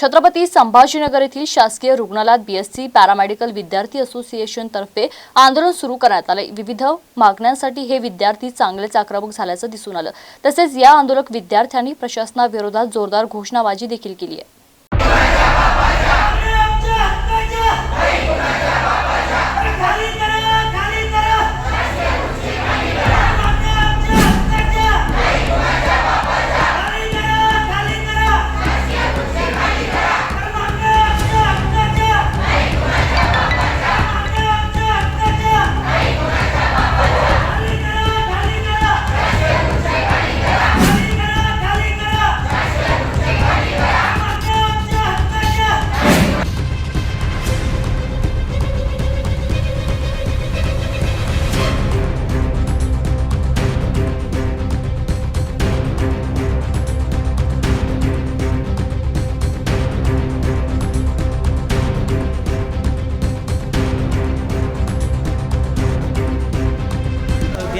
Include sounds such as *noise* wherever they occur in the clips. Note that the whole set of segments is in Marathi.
छत्रपती संभाजीनगर येथील शासकीय रुग्णालयात बीएससी पॅरामेडिकल विद्यार्थी असोसिएशन तर्फे आंदोलन सुरू करण्यात आले. विविध मागण्यांसाठी हे विद्यार्थी चांगलेच आक्रमक झाल्याचं दिसून आलं. तसेच या आंदोलक विद्यार्थ्यांनी प्रशासनाविरोधात जोरदार घोषणाबाजी देखील केली आहे.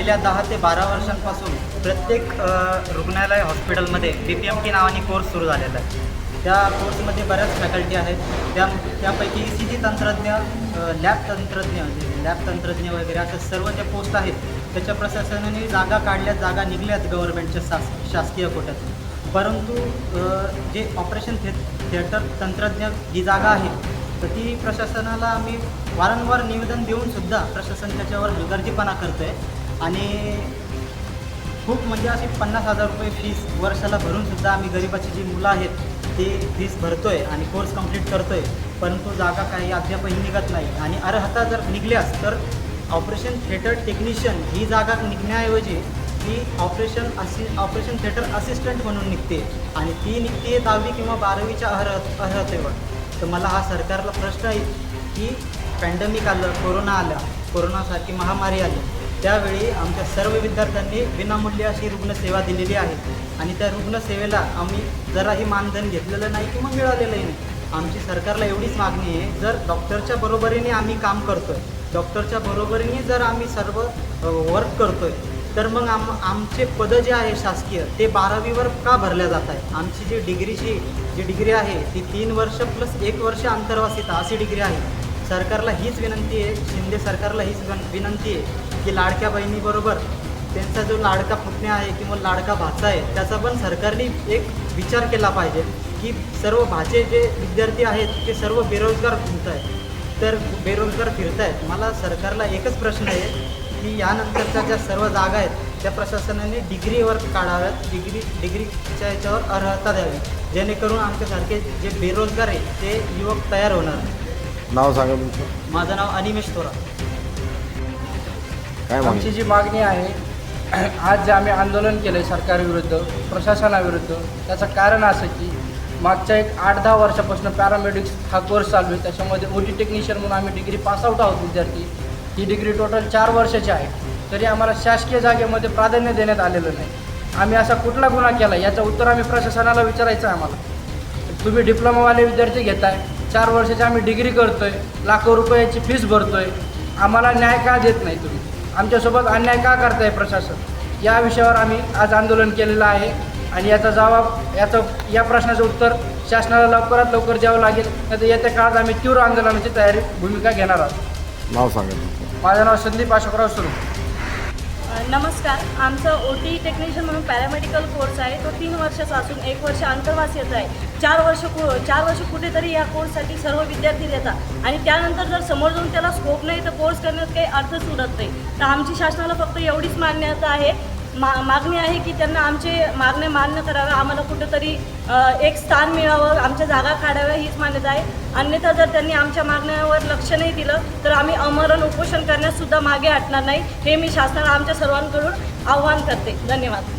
गेल्या दहा ते बारा वर्षांपासून प्रत्येक रुग्णालय हॉस्पिटलमध्ये बी पी एम टी नावाने कोर्स सुरू झालेला आहे. त्या कोर्समध्ये बऱ्याच फॅकल्टी आहेत. त्या त्यापैकी ई सी जी तंत्रज्ञ लॅब तंत्रज्ञ लॅब तंत्रज्ञ वगैरे अशा सर्व ज्या पोस्ट आहेत त्याच्या प्रशासनाने जागा काढल्यात जागा निघल्यात गव्हर्नमेंटच्या शास शासकीय कोट्यात. परंतु जे ऑपरेशन थे थिएटर तंत्रज्ञ जी जागा आहे तर ती प्रशासनाला आम्ही वारंवार निवेदन देऊन सुद्धा प्रशासन त्याच्यावर हलगर्जीपणा करतो आहे आणि खूप म्हणजे अशी पन्नास हजार रुपये फीस वर्षाला भरूनसुद्धा आम्ही गरिबाची जी मुलं आहेत ती फीस भरतोय आणि कोर्स कंप्लीट करतोय. परंतु जागा काही अद्यापही निघत नाही. आणि अर्हता जर निघल्यास तर ऑपरेशन थिएटर टेक्निशियन ही जागा निघण्याऐवजी ती ऑपरेशन असि ऑपरेशन थिएटर असिस्टंट म्हणून निघते. आणि ती निघते दहावी किंवा बारावीच्या अर्ह अर्हतेवर. तर मला हा सरकारला प्रश्न आहे की पॅन्डेमिक आलं कोरोना आला कोरोनासारखी महामारी आली त्यावेळी आमच्या सर्व विद्यार्थ्यांनी विनामूल्य अशी रुग्णसेवा दिलेली आहे. आणि त्या रुग्णसेवेला आम्ही जराही मानधन घेतलेलं नाही किंवा मिळालेलंही नाही. आमची सरकारला एवढीच मागणी आहे जर डॉक्टरच्या बरोबरीने आम्ही काम करतोय डॉक्टरच्या बरोबरीने जर आम्ही सर्व वर्क करतोय तर मग आम आमचे पदं जे आहे शासकीय ते बारावीवर का भरल्या जात आहे आमची जी डिग्रीची जी डिग्री आहे ती तीन वर्ष प्लस एक वर्ष अंतर्वासिता अशी डिग्री आहे. सरकारला हीच विनंती आहे शिंदे सरकारला हीच वन- विनंती आहे की लाडक्या बहिणीबरोबर त्यांचा जो लाडका पुतण्या आहे किंवा लाडका भाचा आहे त्याचा पण सरकारने एक विचार केला पाहिजे की सर्व भाचे जे विद्यार्थी आहेत ते सर्व बेरोजगार फिरत आहेत तर बेरोजगार फिरत आहेत मला सरकारला एकच प्रश्न आहे की यानंतरच्या ज्या सर्व जागा आहेत त्या प्रशासनाने डिग्रीवर काढाव्यात. डिग्री डिग्रीच्या याच्यावर अर्हता द्यावी. जेणेकरून आमच्यासारखे जे बेरोजगार आहे ते युवक तयार होणार. नाव सांगा तुमचं. माझं नाव अनिमेश थोरा काय आमची जी मागणी आहे *clears throat* आज जे आम्ही आंदोलन केलं सरकारविरुद्ध प्रशासनाविरुद्ध त्याचं कारण असं की मागच्या एक आठ दहा वर्षापासून पॅरामेडिक्स हा कोर्स चालू आहे. त्याच्यामध्ये ओ टी टेक्निशियन म्हणून आम्ही डिग्री पासआउट आहोत विद्यार्थी. ही डिग्री टोटल चार वर्षाची आहे. तरी आम्हाला शासकीय जागेमध्ये प्राधान्य देण्यात आलेलं नाही. आम्ही असा कुठला गुन्हा केला याचं उत्तर आम्ही प्रशासनाला विचारायचं आहे आम्हाला. तुम्ही डिप्लोमावाले विद्यार्थी घेताय चार वर्षाची आम्ही डिग्री करतोय लाखो रुपयाची फीस भरतोय. आम्हाला न्याय का देत नाही तुम्ही? आमच्यासोबत अन्याय का करताय प्रशासन? या विषयावर आम्ही आज आंदोलन केलेलं आहे आणि याचा जबाब याचं या प्रश्नाचं उत्तर शासनाला लवकरात लवकर द्यावं लागेल. नाही तर येत्या काळात आम्ही तीव्र आंदोलनाची तयारी भूमिका घेणार आहोत. नाव सांगा माझं नाव संदीप अशोकराव सुरू. नमस्कार. आमचं ओ टी टेक्निशियन म्हणून पॅरामेडिकल कोर्स आहे. तो तीन वर्षाचा असून एक वर्ष आंतरवासियाचा आहे. चार वर्ष कु चार वर्ष कुठेतरी या कोर्ससाठी सर्व विद्यार्थी देतात. आणि त्यानंतर जर समोर जाऊन त्याला स्कोप नाही तर कोर्स करण्यात काही अर्थच उरत नाही. तर आमची शासनाला फक्त एवढीच मान्यता आहे मा मागणी आहे की त्यांना आमचे मागणे मान्य कराव्या आम्हाला कुठंतरी एक स्थान मिळावं. आमच्या जागा काढाव्या हीच मान्यता आहे. अन्यथा जर त्यांनी आमच्या मागण्यावर लक्ष नाही दिलं तर आम्ही अमरण उपोषण करण्यास सुद्धा मागे हटणार नाही. हे मी शासनाला आमच्या सर्वांकडून आव्हान करते. धन्यवाद.